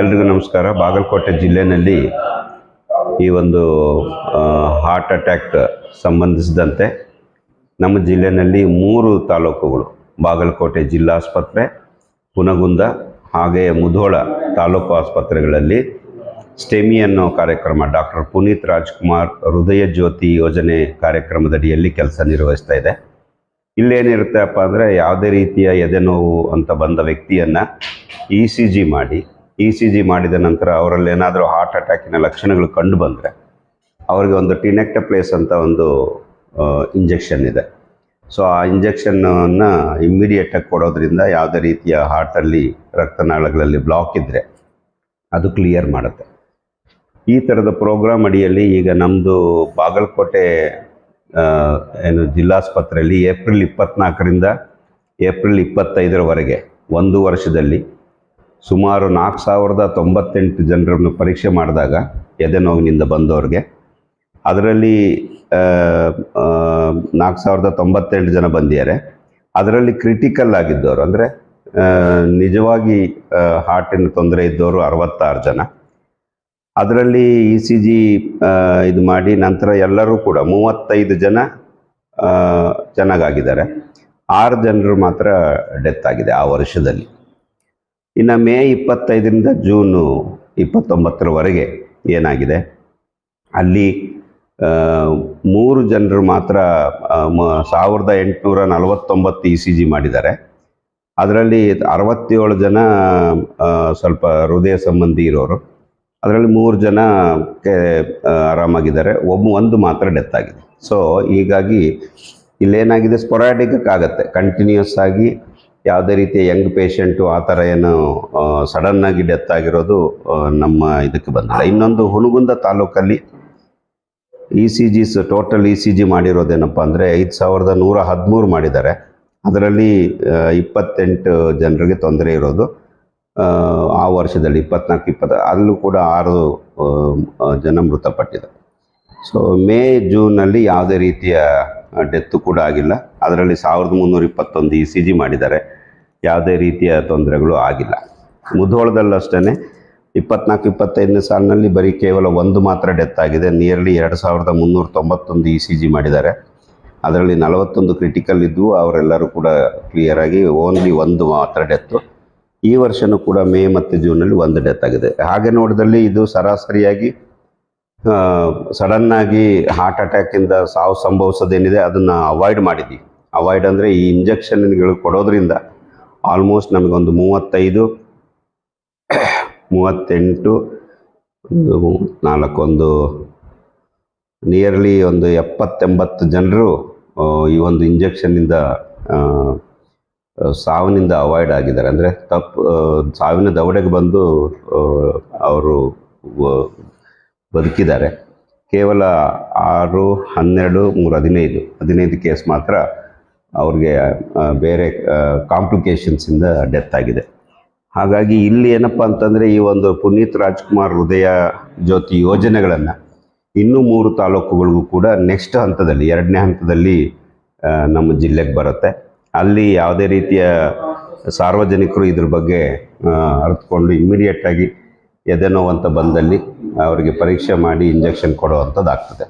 ಎಲ್ರಿಗೂ ನಮಸ್ಕಾರ. ಬಾಗಲಕೋಟೆ ಜಿಲ್ಲೆಯಲ್ಲಿ ಈ ಒಂದು ಹಾರ್ಟ್ ಅಟ್ಯಾಕ್ ಸಂಬಂಧಿಸಿದಂತೆ ನಮ್ಮ ಜಿಲ್ಲೆಯಲ್ಲಿ ಮೂರು ತಾಲೂಕುಗಳು, ಬಾಗಲಕೋಟೆ ಜಿಲ್ಲಾಸ್ಪತ್ರೆ ಪುನಗುಂದ ಹಾಗೆಯೇ ಮುಧೋಳ ತಾಲೂಕು ಆಸ್ಪತ್ರೆಗಳಲ್ಲಿ ಸ್ಟೆಮಿ ಅನ್ನೋ ಕಾರ್ಯಕ್ರಮ ಡಾಕ್ಟರ್ ಪುನೀತ್ ರಾಜ್ಕುಮಾರ್ ಹೃದಯ ಜ್ಯೋತಿ ಯೋಜನೆ ಕಾರ್ಯಕ್ರಮದಡಿಯಲ್ಲಿ ಕೆಲಸ ನಿರ್ವಹಿಸ್ತಾ ಇದೆ. ಇಲ್ಲೇನಿರುತ್ತಪ್ಪ ಅಂದರೆ ಯಾವುದೇ ರೀತಿಯ ಎದೆನೋವು ಅಂತ ಬಂದ ವ್ಯಕ್ತಿಯನ್ನು ಇ ಸಿ ಜಿ ಮಾಡಿ ಇ ಸಿ ಜಿ ಮಾಡಿದ ನಂತರ ಅವರಲ್ಲಿ ಏನಾದರೂ ಹಾರ್ಟ್ ಅಟ್ಯಾಕಿನ ಲಕ್ಷಣಗಳು ಕಂಡು ಬಂದರೆ ಅವರಿಗೆ ಒಂದು ಟಿನೆಕ್ಟಪ್ಲೇಸ್ ಅಂತ ಒಂದು ಇಂಜೆಕ್ಷನ್ ಇದೆ. ಸೊ ಆ ಇಂಜೆಕ್ಷನ್ನ ಇಮ್ಮಿಡಿಯೇಟಾಗಿ ಕೊಡೋದ್ರಿಂದ ಯಾವುದೇ ರೀತಿಯ ಹಾರ್ಟಲ್ಲಿ ರಕ್ತನಾಳಗಳಲ್ಲಿ ಬ್ಲಾಕ್ ಇದ್ದರೆ ಅದು ಕ್ಲಿಯರ್ ಮಾಡುತ್ತೆ. ಈ ಥರದ ಪ್ರೋಗ್ರಾಮ್ ಅಡಿಯಲ್ಲಿ ಈಗ ನಮ್ಮದು ಬಾಗಲಕೋಟೆ ಏನು ಜಿಲ್ಲಾಸ್ಪತ್ರೆಯಲ್ಲಿ ಏಪ್ರಿಲ್ ಇಪ್ಪತ್ನಾಲ್ಕರಿಂದ ಏಪ್ರಿಲ್ ಇಪ್ಪತ್ತೈದರವರೆಗೆ ಒಂದು ವರ್ಷದಲ್ಲಿ ಸುಮಾರು ನಾಲ್ಕು ಸಾವಿರದ ತೊಂಬತ್ತೆಂಟು ಜನರನ್ನು ಪರೀಕ್ಷೆ ಮಾಡಿದಾಗ ಎದೆನೋವಿನಿಂದ ಬಂದವ್ರಿಗೆ. ಅದರಲ್ಲಿ ನಾಲ್ಕು ಸಾವಿರದ ತೊಂಬತ್ತೆಂಟು ಜನ ಬಂದಿದ್ದಾರೆ. ಅದರಲ್ಲಿ ಕ್ರಿಟಿಕಲ್ ಆಗಿದ್ದವರು, ಅಂದರೆ ನಿಜವಾಗಿ ಹಾರ್ಟಿನ ತೊಂದರೆ ಇದ್ದವರು ಅರವತ್ತಾರು ಜನ. ಅದರಲ್ಲಿ ಇ ಸಿ ಜಿ ಇದು ಮಾಡಿ ನಂತರ ಎಲ್ಲರೂ ಕೂಡ ಮೂವತ್ತೈದು ಜನ ಚೆನ್ನಾಗಾಗಿದ್ದಾರೆ. ಆರು ಜನರು ಮಾತ್ರ ಡೆತ್ ಆಗಿದೆ ಆ ವರ್ಷದಲ್ಲಿ. ಇನ್ನು ಮೇ ಇಪ್ಪತ್ತೈದರಿಂದ ಜೂನು ಇಪ್ಪತ್ತೊಂಬತ್ತರವರೆಗೆ ಏನಾಗಿದೆ? ಅಲ್ಲಿ ಮೂರು ಜನರು ಮಾತ್ರ ಸಾವಿರದ ಎಂಟುನೂರ ನಲವತ್ತೊಂಬತ್ತು ಇ ಸಿ ಜಿ ಮಾಡಿದ್ದಾರೆ. ಅದರಲ್ಲಿ ಅರವತ್ತೇಳು ಜನ ಸ್ವಲ್ಪ ಹೃದಯ ಸಂಬಂಧಿ ಇರೋರು. ಅದರಲ್ಲಿ ಮೂರು ಜನಕ್ಕೆ ಆರಾಮಾಗಿದ್ದಾರೆ. ಒಬ್ಬ, ಒಂದು ಮಾತ್ರ ಡೆತ್ ಆಗಿದೆ. ಸೊ ಹೀಗಾಗಿ ಇಲ್ಲೇನಾಗಿದೆ? ಸ್ಪೊರಾಟಿಕ್ ಆಗುತ್ತೆ. ಕಂಟಿನ್ಯೂಸ್ ಆಗಿ ಯಾವುದೇ ರೀತಿಯ ಯಂಗ್ ಪೇಷಂಟು ಆ ಥರ ಏನು ಸಡನ್ನಾಗಿ ಡೆತ್ ಆಗಿರೋದು ನಮ್ಮ ಇದಕ್ಕೆ ಬಂದಿಲ್ಲ. ಇನ್ನೊಂದು ಹುನಗುಂದ ತಾಲೂಕಲ್ಲಿ E C Gs total E C G ಮಾಡಿರೋದೇನಪ್ಪ ಅಂದರೆ ಐದು ಸಾವಿರದ ನೂರ ಹದಿಮೂರು ಮಾಡಿದ್ದಾರೆ. ಅದರಲ್ಲಿ ಇಪ್ಪತ್ತೆಂಟು ಜನರಿಗೆ ತೊಂದರೆ ಇರೋದು. ಆ, ವರ್ಷದಲ್ಲಿ ಇಪ್ಪತ್ನಾಲ್ಕು ಇಪ್ಪತ್ತ ಅಲ್ಲೂ ಕೂಡ ಆರು ಜನ ಮೃತಪಟ್ಟಿದೆ ಸೊ ಮೇ ಜೂನಲ್ಲಿ ಯಾವುದೇ ರೀತಿಯ ಡೆತ್ತು ಕೂಡ ಆಗಿಲ್ಲ. ಅದರಲ್ಲಿ ಸಾವಿರದ ಮುನ್ನೂರ ಇಪ್ಪತ್ತೊಂದು ಇ ಸಿ ಜಿ ಮಾಡಿದ್ದಾರೆ. ಯಾವುದೇ ರೀತಿಯ ತೊಂದರೆಗಳು ಆಗಿಲ್ಲ. ಮುಧೋಳದಲ್ಲೂ ಅಷ್ಟೇ ಇಪ್ಪತ್ನಾಲ್ಕು, ಇಪ್ಪತ್ತೈದನೇ ಸಾಲಿನಲ್ಲಿ ಬರೀ ಕೇವಲ ಒಂದು ಮಾತ್ರ ಡೆತ್ ಆಗಿದೆ. ನಿಯರ್ಲಿ ಎರಡು ಸಾವಿರದ ಮುನ್ನೂರ ತೊಂಬತ್ತೊಂದು ಇ ಸಿ ಜಿ ಮಾಡಿದ್ದಾರೆ. ಅದರಲ್ಲಿ ನಲವತ್ತೊಂದು ಕ್ರಿಟಿಕಲ್ ಇದ್ದವು ಅವರೆಲ್ಲರೂ ಕೂಡ ಕ್ಲಿಯರಾಗಿ ಓನ್ಲಿ ಒಂದು ಮಾತ್ರ ಡೆತ್ತು ಈ ವರ್ಷನೂ ಕೂಡ ಮೇ ಮತ್ತು ಜೂನಲ್ಲಿ ಒಂದು ಡೆತ್ ಆಗಿದೆ. ಹಾಗೆ ನೋಡಿದಲ್ಲಿ ಇದು ಸರಾಸರಿಯಾಗಿ ಸಡನ್ನಾಗಿ ಹಾರ್ಟ್ ಅಟ್ಯಾಕಿಂದ ಸಾವು ಸಂಭವಿಸೋದೇನಿದೆ ಅದನ್ನು ಅವಾಯ್ಡ್ ಮಾಡಿದ್ವಿ. ಅವಾಯ್ಡ್ ಅಂದರೆ ಈ ಇಂಜೆಕ್ಷನ್ಗಳು ಕೊಡೋದ್ರಿಂದ ಆಲ್ಮೋಸ್ಟ್ ನಮಗೊಂದು ಮೂವತ್ತೈದು, ಮೂವತ್ತೆಂಟು, ಒಂದು ಒಂದು ನಿಯರ್ಲಿ ಒಂದು ಎಪ್ಪತ್ತೆಂಬತ್ತು ಜನರು ಈ ಒಂದು ಇಂಜೆಕ್ಷನ್ನಿಂದ ಸಾವಿನಿಂದ ಅವಾಯ್ಡ್ ಆಗಿದ್ದಾರೆ. ಅಂದರೆ ತಪ್ಪು ಸಾವಿನ ದವಡೆಗೆ ಬಂದು ಅವರು ಬದುಕಿದ್ದಾರೆ. ಕೇವಲ ಆರು, ಹನ್ನೆರಡು, ಮೂರು, ಹದಿನೈದು ಹದಿನೈದು ಕೇಸ್ ಮಾತ್ರ ಅವ್ರಿಗೆ ಬೇರೆ ಕಾಂಪ್ಲಿಕೇಶನ್ಸಿಂದ ಡೆತ್ ಆಗಿದೆ. ಹಾಗಾಗಿ ಇಲ್ಲಿ ಏನಪ್ಪ ಅಂತಂದರೆ ಈ ಒಂದು ಪುನೀತ್ ರಾಜ್ಕುಮಾರ್ ಹೃದಯ ಜ್ಯೋತಿ ಯೋಜನೆಗಳನ್ನು ಇನ್ನೂ ಮೂರು ತಾಲೂಕುಗಳಿಗೂ ಕೂಡ ನೆಕ್ಸ್ಟ್ ಹಂತದಲ್ಲಿ, ಎರಡನೇ ಹಂತದಲ್ಲಿ ನಮ್ಮ ಜಿಲ್ಲೆಗೆ ಬರುತ್ತೆ. ಅಲ್ಲಿ ಯಾವುದೇ ರೀತಿಯ ಸಾರ್ವಜನಿಕರು ಇದ್ರ ಬಗ್ಗೆ ಅರ್ತ್ಕೊಂಡು ಅರಿತುಕೊಂಡು ಇಮ್ಮಿಡಿಯೇಟಾಗಿ ಎದೆ ನೋವಂತ ಬಂದಲ್ಲಿ ಅವರಿಗೆ ಪರೀಕ್ಷೆ ಮಾಡಿ ಇಂಜೆಕ್ಷನ್ ಕೊಡೋವಂಥದ್ದು ಆಗ್ತದೆ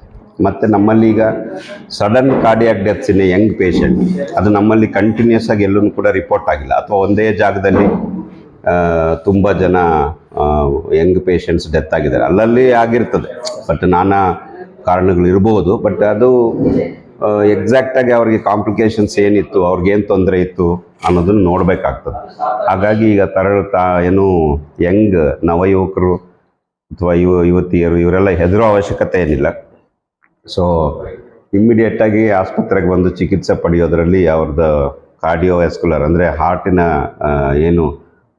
ಮತ್ತು ನಮ್ಮಲ್ಲಿ ಈಗ sudden cardiac deaths in young patient ಅದು ನಮ್ಮಲ್ಲಿ ಕಂಟಿನ್ಯೂಸ್ ಆಗಿ ಎಲ್ಲೂ ಕೂಡ ರಿಪೋರ್ಟ್ ಆಗಿಲ್ಲ. ಅಥವಾ ಒಂದೇ ಜಾಗದಲ್ಲಿ ತುಂಬ ಜನ ಯಂಗ್ ಪೇಷಂಟ್ಸ್ ಡೆತ್ ಆಗಿದ್ದಾರೆ. ಅಲ್ಲಲ್ಲಿ ಆಗಿರ್ತದೆ. ಬಟ್ ನಾನಾ ಕಾರಣಗಳು ಇರಬಹುದು ಬಟ್ ಅದು ಎಕ್ಸಾಕ್ಟಾಗಿ ಅವ್ರಿಗೆ ಕಾಂಪ್ಲಿಕೇಶನ್ಸ್ ಏನಿತ್ತು ಅವ್ರಿಗೇನು ತೊಂದರೆ ಇತ್ತು ಅನ್ನೋದನ್ನು ನೋಡಬೇಕಾಗ್ತದೆ. ಹಾಗಾಗಿ ಈಗ ತರ ತಾ ಏನು ಯಂಗ್ ನವಯುವಕರು ಅಥವಾ ಯುವ, ಯುವತಿಯರು ಇವರೆಲ್ಲ ಹೆದರೋ ಅವಶ್ಯಕತೆ ಏನಿಲ್ಲ. ಸೊ ಇಮ್ಮಿಡಿಯೇಟಾಗಿ ಆಸ್ಪತ್ರೆಗೆ ಬಂದು ಚಿಕಿತ್ಸೆ ಪಡೆಯೋದರಲ್ಲಿ ಅವ್ರದ್ದು ಕಾರ್ಡಿಯೋವ್ಯಾಸ್ಕುಲರ್ ಅಂದರೆ ಹಾರ್ಟಿನ ಏನು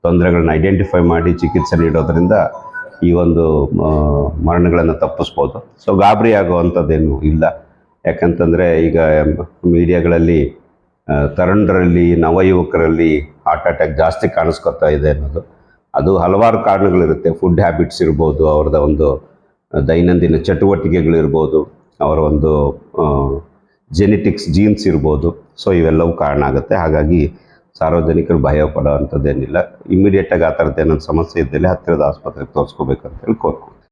ತೊಂದರೆಗಳನ್ನ ಐಡೆಂಟಿಫೈ ಮಾಡಿ ಚಿಕಿತ್ಸೆ ನೀಡೋದ್ರಿಂದ ಈ ಒಂದು ಮರಣಗಳನ್ನು ತಪ್ಪಿಸ್ಬೋದು. ಸೊ ಗಾಬರಿ ಆಗುವಂಥದ್ದೇನು ಇಲ್ಲ. ಯಾಕಂತಂದರೆ ಈಗ ಮೀಡಿಯಾಗಳಲ್ಲಿ ತರುಣರಲ್ಲಿ, ನವಯುವಕರಲ್ಲಿ ಹಾರ್ಟ್ ಅಟ್ಯಾಕ್ ಜಾಸ್ತಿ ಕಾಣಿಸ್ಕೊತಾ ಇದೆ ಅನ್ನೋದು. ಅದು ಹಲವಾರು ಕಾರಣಗಳಿರುತ್ತೆ. ಫುಡ್ ಹ್ಯಾಬಿಟ್ಸ್ ಇರ್ಬೋದು ಅವ್ರದ್ದು ಒಂದು ದೈನಂದಿನ ಚಟುವಟಿಕೆಗಳಿರ್ಬೋದು. ಅವರ ಒಂದು ಜೆನೆಟಿಕ್ಸ್ ಜೀನ್ಸ್ ಇರ್ಬೋದು. ಸೊ ಇವೆಲ್ಲವೂ ಕಾರಣ ಆಗುತ್ತೆ. ಹಾಗಾಗಿ ಸಾರ್ವಜನಿಕರು ಭಯ ಪಡೋ ಅಂಥದ್ದೇನಿಲ್ಲ. ಇಮಿಡಿಯೇಟಾಗಿ ಆ ಥರದ್ದು ಏನೊಂದು ಸಮಸ್ಯೆ ಇದ್ದಲ್ಲಿ ಹತ್ತಿರದ ಆಸ್ಪತ್ರೆಗೆ ತೋರಿಸ್ಕೋಬೇಕಂತೇಳಿ ಕೋರ್ಕೊ